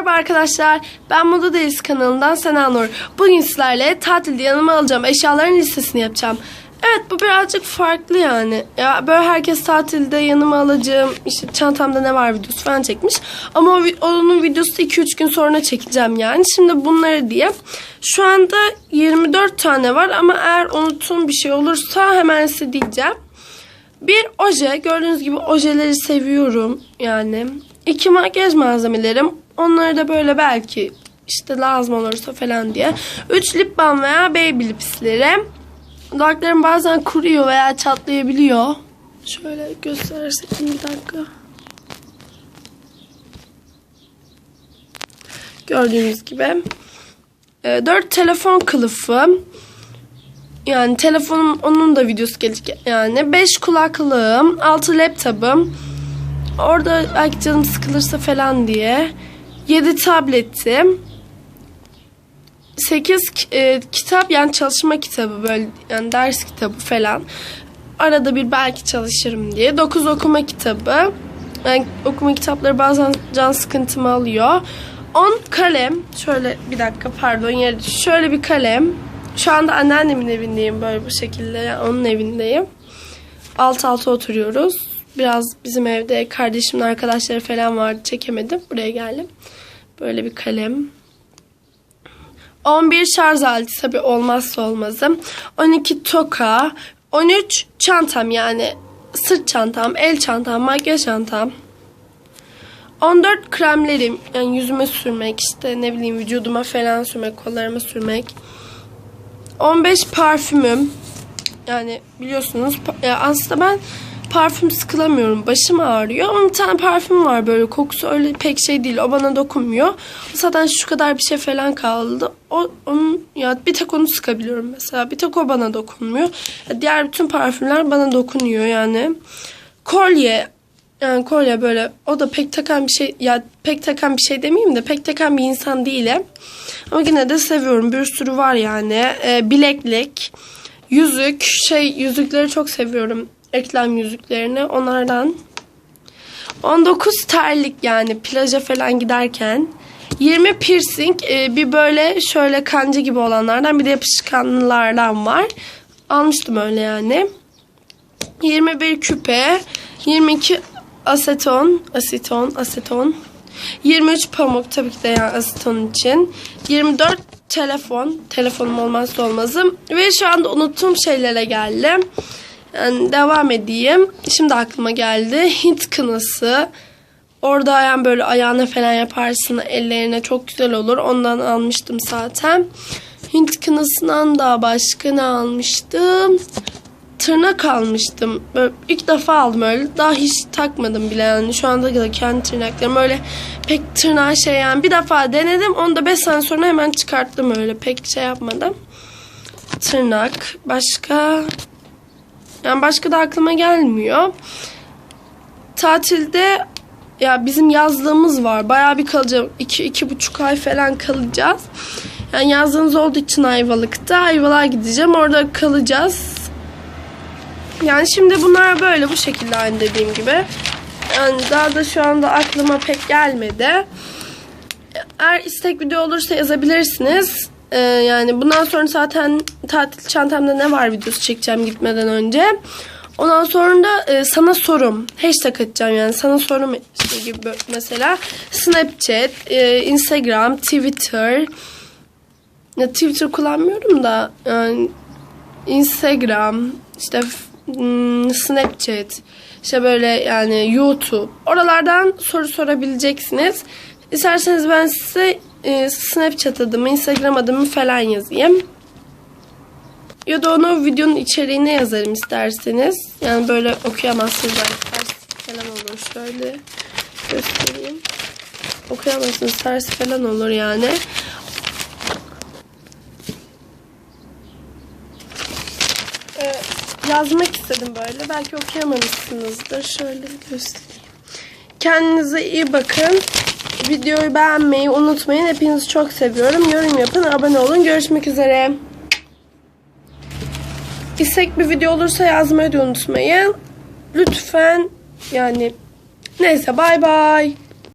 Merhaba arkadaşlar. Ben Moda Deniz kanalından Sena Nur. Bugün sizlerle tatilde yanıma alacağım eşyaların listesini yapacağım. Evet bu birazcık farklı yani. Ya böyle herkes tatilde yanıma alacağım işte çantamda ne var videosu falan çekmiş. Ama o, onun videosu 2-3 gün sonra çekeceğim yani. Şimdi bunları diye. Şu anda 24 tane var ama eğer unuttuğum bir şey olursa hemen size diyeceğim. Bir oje. Gördüğünüz gibi ojeleri seviyorum yani. İki makyaj malzemelerim. Onları da böyle belki işte lazım olursa falan diye. Üç lip balm veya baby lipsleri. Dudaklarım bazen kuruyor veya çatlayabiliyor. Şöyle gösterirsek bir dakika. Gördüğünüz gibi. E, dört telefon kılıfı. Yani telefonum onun da videosu gelecek yani. 5 kulaklığım, 6 laptopum. Orada belki canım sıkılırsa falan diye. 7 tabletim. 8 e, kitap yani çalışma kitabı böyle yani ders kitabı falan. Arada bir belki çalışırım diye. 9 okuma kitabı. Yani okuma kitapları bazen can sıkıntımı alıyor. 10 kalem. Şöyle bir dakika pardon yere Şöyle bir kalem. Şu anda anneannemin evindeyim böyle bu şekilde. Yani onun evindeyim. Alt alta oturuyoruz. Biraz bizim evde kardeşimin arkadaşları falan vardı. Çekemedim. Buraya geldim. Böyle bir kalem. 11 şarj aleti tabi olmazsa olmazım. 12 toka. 13 çantam yani sırt çantam, el çantam, makyaj çantam. 14 kremlerim yani yüzüme sürmek işte ne bileyim vücuduma falan sürmek, kollarıma sürmek. 15 parfümüm. Yani biliyorsunuz aslında ben parfüm sıkılamıyorum. Başım ağrıyor ama bir tane parfüm var böyle kokusu öyle pek şey değil. O bana dokunmuyor. Zaten şu kadar bir şey falan kaldı. O onun ya bir tek onu sıkabiliyorum mesela. Bir tek o bana dokunmuyor. Ya diğer bütün parfümler bana dokunuyor yani. Kolye yani kolye böyle o da pek takan bir şey ya pek takan bir şey demeyeyim de pek takan bir insan değilim. Ama yine de seviyorum. Bir sürü var yani. Ee, bileklik, yüzük, şey yüzükleri çok seviyorum. Eklem yüzüklerini onlardan. 19 terlik yani plaja falan giderken. 20 piercing e, bir böyle şöyle kanca gibi olanlardan bir de yapışkanlardan var. Almıştım öyle yani. 21 küpe, 22 aseton, aseton, aseton. 23 pamuk tabii ki de yani aseton için. 24 telefon, telefonum olmazsa olmazım. Ve şu anda unuttuğum şeylere geldim. Yani devam edeyim. Şimdi aklıma geldi. Hint kınası. Orada yani böyle ayağına falan yaparsın ellerine çok güzel olur. Ondan almıştım zaten. Hint kınasından da başka ne almıştım? tırnak almıştım. Böyle ilk defa aldım öyle. Daha hiç takmadım bile yani. Şu anda da kendi tırnaklarım öyle pek tırnağı şey yani. Bir defa denedim. Onu da 5 sene sonra hemen çıkarttım öyle. Pek şey yapmadım. Tırnak. Başka... Yani başka da aklıma gelmiyor. Tatilde ya bizim yazlığımız var. Bayağı bir kalacağım. iki, iki buçuk ay falan kalacağız. Yani yazlığımız olduğu için Ayvalık'ta. Ayvalık'a gideceğim. Orada kalacağız. Yani şimdi bunlar böyle bu şekilde aynı dediğim gibi. Yani daha da şu anda aklıma pek gelmedi. Eğer istek video olursa yazabilirsiniz. Ee, yani bundan sonra zaten tatil çantamda ne var videosu çekeceğim gitmeden önce. Ondan sonra da e, sana sorum. Hashtag atacağım yani sana sorum işte gibi mesela. Snapchat, e, Instagram, Twitter. Ya Twitter kullanmıyorum da yani Instagram, işte hmm, Snapchat, işte böyle yani YouTube. Oralardan soru sorabileceksiniz. İsterseniz ben size e, Snapchat adımı, Instagram adımı falan yazayım. Ya da onu videonun içeriğine yazarım isterseniz. Yani böyle okuyamazsınız belki falan olur. Şöyle göstereyim. Okuyamazsınız ters falan olur yani. Ee, yazmak istedim böyle. Belki okuyamamışsınızdır. Şöyle göstereyim. Kendinize iyi bakın. Videoyu beğenmeyi unutmayın. Hepinizi çok seviyorum. Yorum yapın, abone olun. Görüşmek üzere. İstek bir video olursa yazmayı da unutmayın. Lütfen yani neyse bay bay.